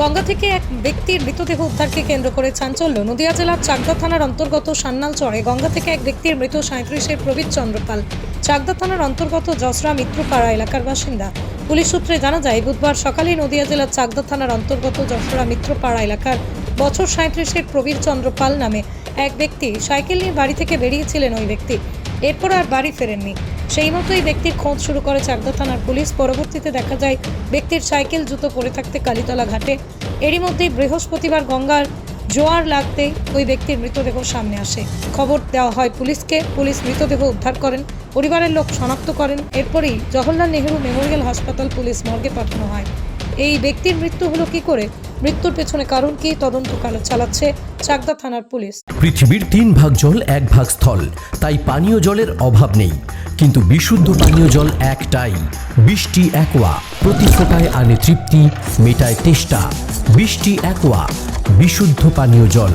গঙ্গা থেকে এক ব্যক্তির মৃতদেহ উদ্ধারকে কেন্দ্র করে চাঞ্চল্য। নদিয়া জেলার চাকদা থানার অন্তর্গত সান্নাল চরে গঙ্গা থেকে এক ব্যক্তির মৃত সাঁত্রিশের প্রবীর চন্দ্রপাল। চাকদা থানার অন্তর্গত জসরা মিত্রপাড়া এলাকার বাসিন্দা। পুলিশ সূত্রে জানা যায়, বুধবার সকালে নদিয়া জেলার চাকদা থানার অন্তর্গত যশোরা মিত্রপাড়া এলাকার বছর সাঁত্রিশের প্রবীর চন্দ্রপাল নামে এক ব্যক্তি সাইকেল নিয়ে বাড়ি থেকে বেরিয়েছিলেন ওই ব্যক্তি। এরপর আর বাড়ি ফেরেননি। সেই মতোই ব্যক্তির খোঁজ শুরু করে চাকদা থানার পুলিশ। পরবর্তীতে দেখা যায়, ব্যক্তির সাইকেল জুতো পরে থাকতে কালীতলা ঘাটে। এরই মধ্যেই বৃহস্পতিবার গঙ্গার জোয়ার লাগতেই ওই ব্যক্তির মৃতদেহ সামনে আসে। খবর দেওয়া হয় পুলিশকে। পুলিশ মৃতদেহ উদ্ধার করেন, পরিবারের লোক শনাক্ত করেন। এরপরেই জওহরলাল নেহেরু মেমোরিয়াল হাসপাতাল পুলিশ মর্গে পাঠানো হয়। এই ব্যক্তির মৃত্যু হলো কি করে? মৃত্যুর পেছনে কারণ কি? তদন্ত কালো চালাচ্ছে চাকদা থানার পুলিশ। পৃথিবীর তিন ভাগ জল, এক ভাগ স্থল। তাই পানীয় জলের অভাব নেই। কিন্তু বিশুদ্ধ পানীয় জল একটাই। বৃষ্টি একোয়া। প্রতি ফোটায় আনে তৃপ্তি, মেটায় তেষ্টা। বৃষ্টি একোয়া। বিশুদ্ধ পানীয় জল।